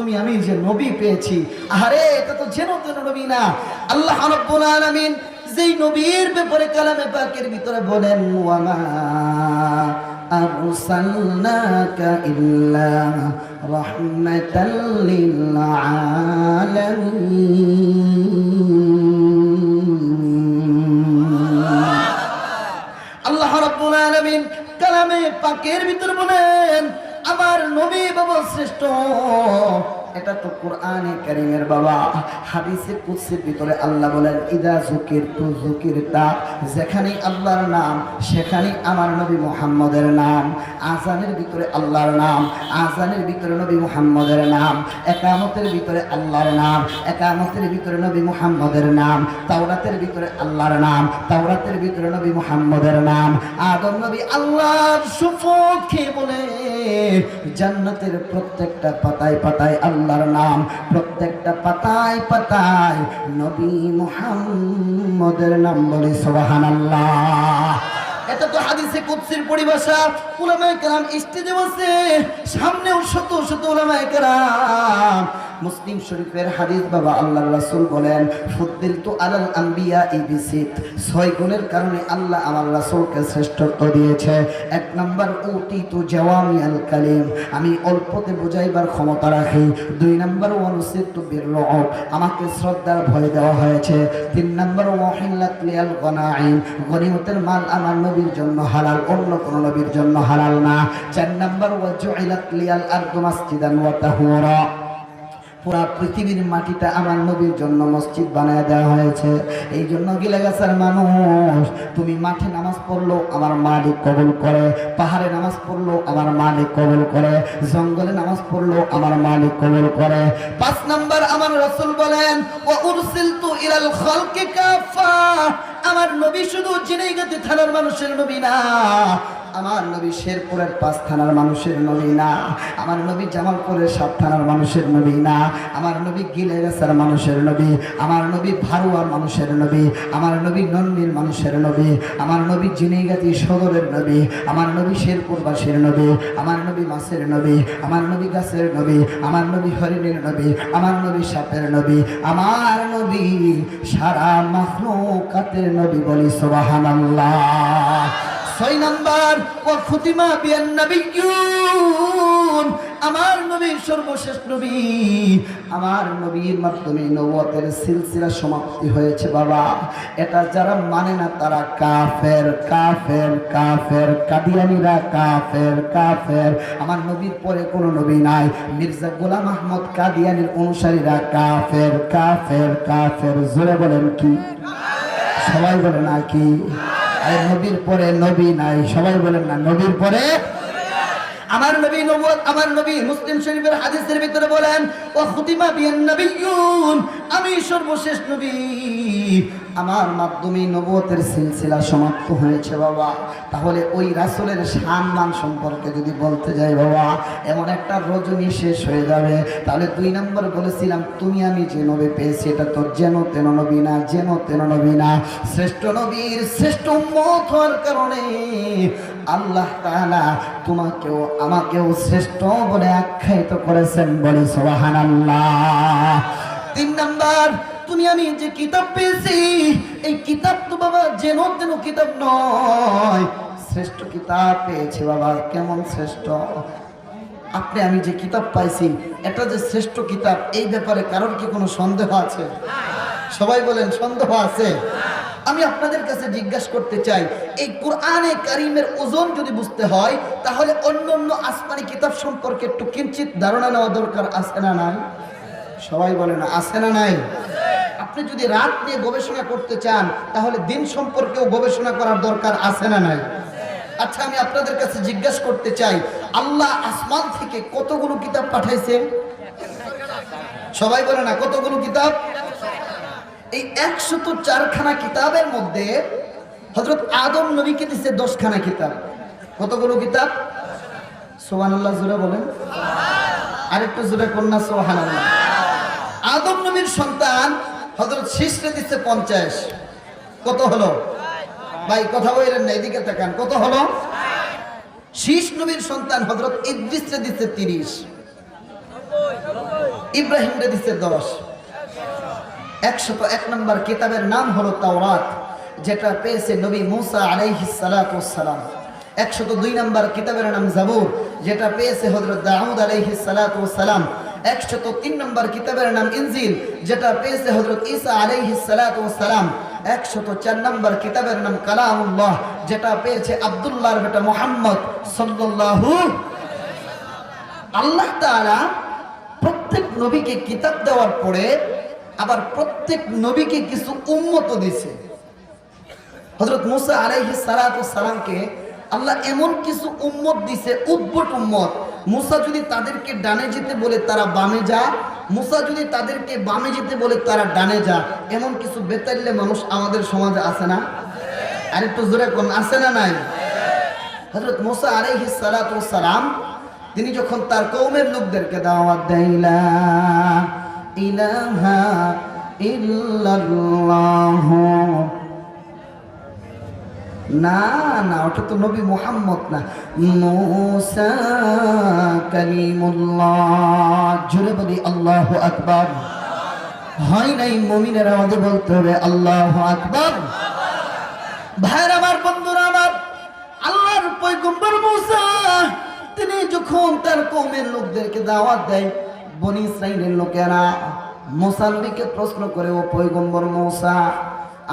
তুমি আমি যে নবী পেয়েছি। আরে এটা তো যেন তেন নবী না। আল্লাহ রব্বুল যেই নবীর ব্যাপারে কালামে পাকের ভিতরে বলেন আল্লাহ রাব্বুল আলামিন কালামে পাকের ভিতরে বলেন আমার নবী বাবা শ্রেষ্ঠ। এটা তো কোরআনে কারিমের বাবা। হাদিসে কুদসির ভিতরে আল্লাহ বলেন, ইদা জুকির তু জুকির তা যেখানে আল্লাহর নাম সেখানে আমার নবী মুহাম্মদের নাম। আজানের ভিতরে আল্লাহর নাম আজানের ভিতরে নবী মুহাম্মদের নাম। একামতের ভিতরে আল্লাহর নাম, একামতের ভিতরে নবী মুহাম্মদের নাম। তাওরাতের ভিতরে আল্লাহর নাম, তাওরাতের ভিতরে নবী মুহাম্মদের নাম। আদম নবী আল্লাহর সুফত খেয়ে বলে, জান্নাতের প্রত্যেকটা পাতায় পাতায় আল্লাহর নাম। প্রত্যেকটা পাতায় পাতায় নবী মুহাম্মদের নাম বলে, সুবহানাল্লাহ। এটা তো হাদিসে কুৎসির পরিভাষা। উলামায়ে কেরাম স্টেজে বসে সামনেও শত শত উলামায়ে কেরাম মুসলিম শরীফের হাদিস বাবা আল্লাহর রাসূল বলেন, ফুদ্দিল তু আলাল আম্বিয়া ইবিসিত ছয় গুণের কারণে আল্লাহ আমার রাসূলকে শ্রেষ্ঠত্ব দিয়েছে। এক নম্বর, উতি তু জাওয়ামি আল কালিম। আমি অল্পতে বুঝাইবার ক্ষমতা রাখি। দুই নাম্বার ওয়ানুসিত তু বির আমাকে শ্রদ্ধার ভয় দেওয়া হয়েছে। তিন নাম্বার ওয়াহিল্লাত লিয়াল গনাইম গনিমতের মাল আমার নবীর জন্য হালাল, অন্য কোন নবীর জন্য হালাল না। চার নাম্বার ওয়াজুইলাত লিয়াল আরদু মাসজিদান ওয়া পুরা পৃথিবীর মাটিটা আমার নবীর জন্য মসজিদ বানায় দেওয়া হয়েছে। এই জন্য গিলে গেছের মানুষ। তুমি মাঠে নামাজ পড়ল, আমার মালিক কবুল করে। পাহাড়ে নামাজ পড়ল, আমার মালিক কবুল করে। জঙ্গলে নামাজ পড়ল, আমার মালিক কবুল করে। পাঁচ নাম্বার আমার রসুল বলেন ও উরসিলতু ইলাল খালকি কাফা। আমার নবী শুধু জিনেগাতি থানার মানুষের নবী না আমার নবী শেরপুরের পাঁচ থানার মানুষের নবী না আমার নবী জামালপুরের সাত থানার মানুষের নবী না আমার নবী গিলেগাছার মানুষের নবী আমার নবী ভারুয়ার মানুষের নবী আমার নবী নন্দির মানুষের নবী আমার নবী জিনেগাতি সদরের নবী আমার নবী শেরপুরবাসীর নবী আমার নবী মাছের নবী আমার নবী গাছের নবী আমার নবী হরিণের নবী আমার নবী সাপের নবী আমার নবী সারা মাখলুকাতের নবী বলি সুবহানাল্লাহ ছয় নাম্বার ও খুতিমা বিয়ান নবিয়্যুন আমার নবীর সর্বশেষ নবী আমার নবীর মাধ্যমে নবুয়তের সিলসিলা সমাপ্তি হয়েছে বাবা। এটা যারা মানে না তারা কাফের কাফের কাফের, কাদিয়ানিরা কাফের কাফের। আমার নবীর পরে কোনো নবী নাই। মির্জা গোলাম আহমদ কাদিয়ানির অনুসারীরা কাফের কাফের কাফের। জোরে বলেন কি? সবাই বলে না কি? নবীর পরে নবী নাই। সবাই বলেন না, নবীর পরে? আমার নবী নবুয়ত আমার নবী মুসলিম শরীফের হাদিসের ভিতরে বলেন ও খুতিমা বিয়ান নবিয়্যুন আমি সর্বশেষ নবী। আমার মাধ্যমে নবতের সিলসিলা সমাপ্ত হয়েছে বাবা। তাহলে ওই রাসুলের সম্মান সম্পর্কে যদি বলতে যাই বাবা, এমন একটা রজনী শেষ হয়ে যাবে। তাহলে দুই নম্বর বলেছিলাম, তুমি আমি যে নবী পেয়েছি, এটা তো যেন তেন নবী না, যেন তেন নবী না। শ্রেষ্ঠ নবীর শ্রেষ্ঠ উম্মত হওয়ার কারণে আল্লাহ তাআলা তোমাকেও আমাকেও শ্রেষ্ঠ বলে আখ্যায়িত করেছেন বলে সুবহানাল্লাহ। তিন নাম্বার, তুমি আমি যে কিতাব পেয়েছি, এই কিতাব তো বাবা যেন তেন কিতাব নয়। শ্রেষ্ঠ কিতাব পেয়েছি বাবা, কেমন শ্রেষ্ঠ? আপনি আমি যে কিতাব পাইছি, এটা যে শ্রেষ্ঠ কিতাব, এই ব্যাপারে কারোর কি কোনো সন্দেহ আছে? সবাই বলেন, সন্দেহ আছে? আমি আপনাদের কাছে জিজ্ঞাসা করতে চাই, এই কোরআনে কারিমের ওজন যদি বুঝতে হয়, তাহলে অন্য অন্য আসমানি কিতাব সম্পর্কে একটু কিঞ্চিত ধারণা নেওয়া দরকার আছে না নাই? সবাই বলে না, আছে না নাই? আপনি যদি রাত নিয়ে গবেষণা করতে চান, তাহলে দিন সম্পর্কেও গবেষণা করার দরকার আছে না নাই? আচ্ছা আমি আপনাদের কাছে জিজ্ঞাসা করতে চাই, আল্লাহ আসমান থেকে কতগুলো কিতাব পাঠাইছেন? সবাই বলে না, কতগুলো কিতাব? এই একশত চারখানা কিতাবের মধ্যে হজরত আদম নবীকে দিচ্ছে দশখানা কিতাব। কতগুলো কিতাব? সোহান আল্লাহ জোরে বলেন। আরেকটু জোরে কন্যা সোহান আল্লাহ আদম নবীর সন্তান হজরত শিশরে দিচ্ছে পঞ্চাশ। কত হলো? ভাই, কথা বললেন না, এদিকে তাকান। কত হলো? শীষ নবীর সন্তান হজরত ইদ্রিসে দিচ্ছে তিরিশ। ইব্রাহিম রে দিছে দশ একশত এক নম্বর কিতাবের নাম হলো তাওরাত, যেটা পেয়েছে নবী মুসা সালাম একশত দুই নম্বর কিতাবের নাম জাবুর, যেটা পেয়েছে হজরত দাউদ সালাম একশত তিন নম্বর কিতাবের নাম ইনজিল, যেটা পেয়েছে হজরত ঈসা আলাইহিস সালাম একশত চার নম্বর কিতাবের নাম কালামুল্লাহ, যেটা পেয়েছে আব্দুল্লাহর বেটা মোহাম্মদ সাল্লাল্লাহু আল্লাহ তাআলা প্রত্যেক নবীকে কিতাব দেওয়ার পরে আবার প্রত্যেক নবীকে কিছু উম্মত দিছে হজরত মুসা আলাইহি সালামকে আল্লাহ এমন কিছু উম্মত দিছে, উদ্ভট উম্মত। মুসা যদি তাদেরকে ডানে যেতে বলে তারা বামে যা, মুসা যদি তাদেরকে বামে যেতে বলে তারা ডানে যা, এমন কিছু বেতাল্লে মানুষ আমাদের সমাজে আছে না? আর একটু জোরে কোন, আছে না নাই? হজরত মুসা আলাইহি সালাম তিনি যখন তার কৌমের লোকদেরকে দাওয়াত দেইলা ইলাহা ইল্লাল্লাহ না না, ওটা তো নবী মোহাম্মদ না। মুসা কালিমুল্লাহ জুড়ে বলি আল্লাহ আকবার। হয় নাই মমিনের আমাদের বলতে হবে আল্লাহ আকবার? ভাইয়ের আমার বন্ধুরা আমার, আল্লাহর পয়গম্বর মুসা, তিনি যখন তার কৌমের লোকদেরকে দাওয়াত দেয়, বনি ইসরাইলের লোকেরা মুসা নবীকে প্রশ্ন করে, ও পয়গম্বর মুসা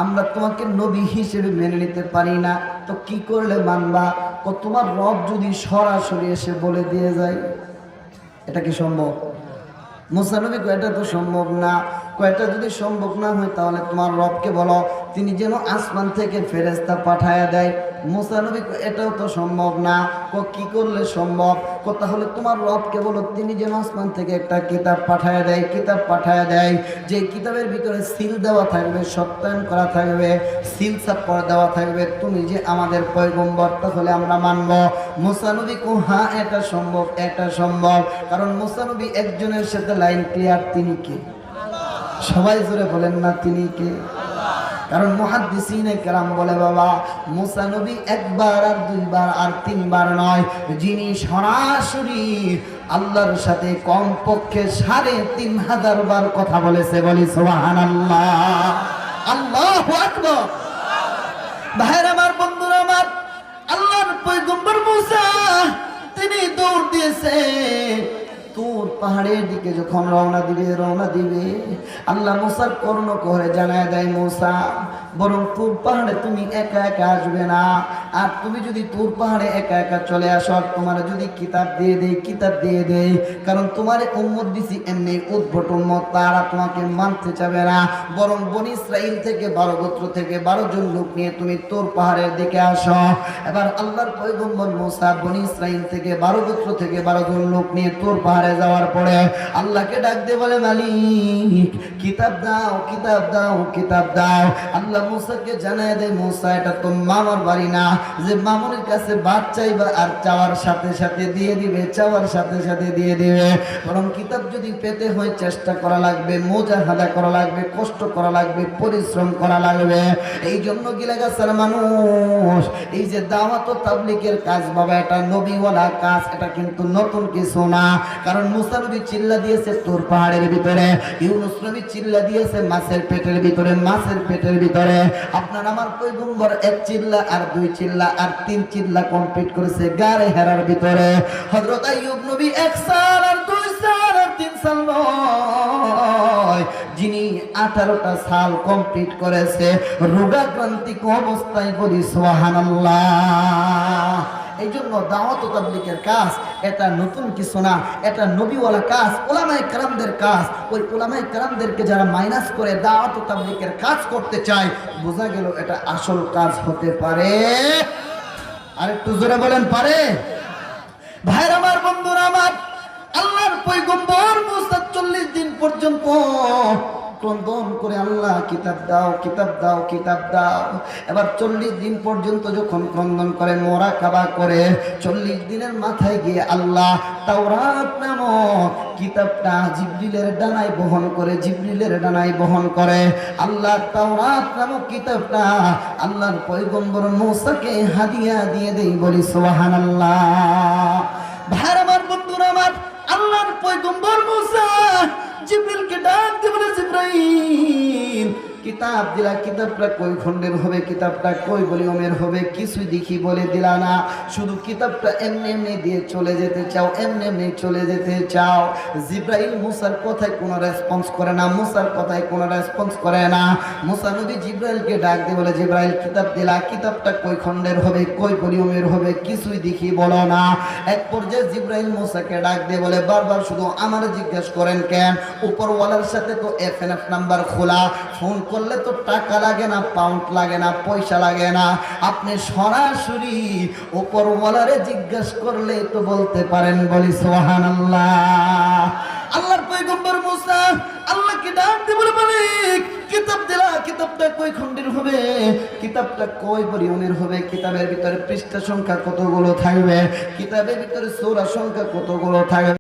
আমরা তোমাকে নবী হিসেবে মেনে নিতে পারি না। তো কি করলে মানবা? ও তোমার রব যদি সরাসরি এসে বলে দিয়ে যায়, এটা কি সম্ভব? মুসানবী এটা তো সম্ভব না। কয়টা যদি সম্ভব না হয়, তাহলে তোমার রবকে বলো, তিনি যেন আসমান থেকে ফেরেস্তা পাঠায়া দেয়। মুসানবী এটাও তো সম্ভব না। ক কি করলে সম্ভব? ক তাহলে তোমার রবকে বলো, তিনি যেন আসমান থেকে একটা কিতাব পাঠায় দেয়, কিতাব পাঠায় দেয়। যে কিতাবের ভিতরে সিল দেওয়া থাকবে, সত্যায়ন করা থাকবে, সিল সাপ করা দেওয়া থাকবে, তুমি যে আমাদের পয়গম্বর, তাহলে আমরা মানব। মুসানবী কো হ্যাঁ এটা সম্ভব এটা সম্ভব। কারণ মুসানবী একজনের সাথে লাইন ক্লিয়ার, তিনি কে? সবাই জোরে বলেন না তিনি কে? কারণ মহাদ্দিসিনে কেরাম বলে বাবা, মুসা নবী একবার আর দুইবার আর তিনবার নয়। যিনি সরাসরি আল্লাহর সাথে কমপক্ষে সাড়ে তিন হাজার বার কথা বলেছে, বলি সোহান আল্লাহ আল্লাহ ভাইয়ের আমার পাহাড়ের দিকে যখন রওনা দিবে রওনা দিবে আল্লাহ মোসার কর্ণ করে জানায় দেয় মুসা বরং তোর পাহাড়ে তুমি একা একা আসবে না। আর তুমি যদি তোর পাহাড়ে একা একা চলে আসো তোমার যদি কিতাব দিয়ে দেই, কিতাব দিয়ে দেই, কারণ তোমার উম্মত দিছি এমনি উদ্ভট উম্মত তারা তোমাকে মানতে চাবে না। বরং বনি ইসরাইল থেকে বারো গোত্র থেকে বারো জন লোক নিয়ে তুমি তোর পাহাড়ের দিকে আসো। এবার আল্লাহর পয়গম্বর মুসা বনি ইসরাইল থেকে বারো গোত্র থেকে বারো জন লোক নিয়ে তোর পাহাড়ে যাওয়ার পরে আল্লাহকে ডাক দিয়ে বলে, মালিক, কিতাব দাও কিতাব দাও কিতাব দাও। আল্লাহ মুসাকে জানায় দেয়, মুসা, এটা তো মামার বাড়ি না। যে মামুনের কাছে বাদ চাইবা আর চাওয়ার সাথে সাথে দিয়ে দিবে, চাওয়ার সাথে সাথে দিয়ে দিবে। কিতাব যদি পেতে হয়, চেষ্টা করা লাগবে, মোজাহাদা করা লাগবে, কষ্ট করা লাগবে, পরিশ্রম করা লাগবে। এই জন্য গিলাগাছার মানুষ, এই যে দাওয়াত তাবলিকের কাজ বাবা, এটা নবীওয়ালা কাজ, এটা কিন্তু নতুন কিছু না। কারণ মুসা নবী চিল্লা দিয়েছে তোর পাহাড়ের ভিতরে, ইউনুস নবী চিল্লা দিয়েছে মাছের পেটের ভিতরে, মাছের পেটের ভিতরে। আপনার আমার পৈগম্বর এক চিল্লা আর দুই চিল্লা আর তিন চিল্লা কমপ্লিট করেছে গাড়ে হেরার ভিতরে। হজরত আইয়ুব নবী এক সাল আর দুই সাল আর তিন সাল নয়। যিনি আঠারোটা সাল কমপ্লিট করেছে, রোগাক্রান্তিক অবস্থায় বলি সোহানাল্লাহ এই জন্য দাওয়াত তাবলিকের কাজ, এটা নতুন কিছু না, এটা নবীওয়ালা কাজ ওলামাই কারামদের কাজ। ওই ওলামাই কারামদেরকে যারা মাইনাস করে দাওয়াত তাবলিকের কাজ করতে চায়, বোঝা গেল এটা আসল কাজ হতে পারে। আর একটু জোরে বলেন, পারে? ভাইর আমার, বন্ধুরা আমার, আল্লাহর পৈগম্বর মুসা চল্লিশ দিন পর্যন্ত ক্রন্দন করে আল্লাহ কিতাব দাও কিতাব দাও কিতাব দাও। এবার চল্লিশ দিন পর্যন্ত যখন ক্রন্দন করে, মোরা কাবা করে, চল্লিশ দিনের মাথায় গিয়ে আল্লাহ তাওরাত নামক কিতাবটা জিবরিলের ডানায় বহন করে, জিবরিলের ডানায় বহন করে। আল্লাহ তাওরাত নামক কিতাবটা আল্লাহর পয়গম্বর মৌসাকে হাদিয়া দিয়ে দেই বলি সোহান আল্লাহ ভাইর আমার বন্ধুরা আমার, আল্লাহর পয়গম্বর মুসা tem কিতাব দিলা, কিতাবটা কই খণ্ডের হবে, কিতাবটা কই ভলিউমের হবে, কিছুই দেখি বলে দিলা না। শুধু কিতাবটা এমনি এমনি দিয়ে চলে যেতে চাও, এমনি এমনি চলে যেতে চাও। জিব্রাইল মুসার কথায় কোনো রেসপন্স করে না, মুসার কথায় কোনো রেসপন্স করে না। মুসা নবী জিব্রাইলকে ডাক দিয়ে বলে, জিব্রাইল, কিতাব দিলা, কিতাবটা কই খণ্ডের হবে, কই ভলিউমের হবে, কিছুই দেখি বলো না। এক পর্যায়ে জিব্রাইল মুসাকে ডাক দিয়ে বলে, বারবার শুধু আমার জিজ্ঞেস করেন কেন? উপরওয়ালার সাথে তো এফ নাম্বার খোলা, ফোন করলে তো টাকা লাগে না পাউন্ড লাগে না, পয়সা লাগে না। আপনি সরাসরি উপরওয়ালারে জিজ্ঞেস করলে তো বলতে পারেন, বলি সোহান আল্লাহ আল্লাহর পয়গম্বর মুসা আল্লাহকে ডাক দিয়ে বলে কিতাব দিলা কিতাবটা কই খণ্ডের হবে? কিতাবটা কই পরিমাণের হবে? কিতাবের ভিতরে পৃষ্ঠা সংখ্যা কতগুলো থাকবে? কিতাবের ভিতরে সৌরা সংখ্যা কতগুলো থাকবে?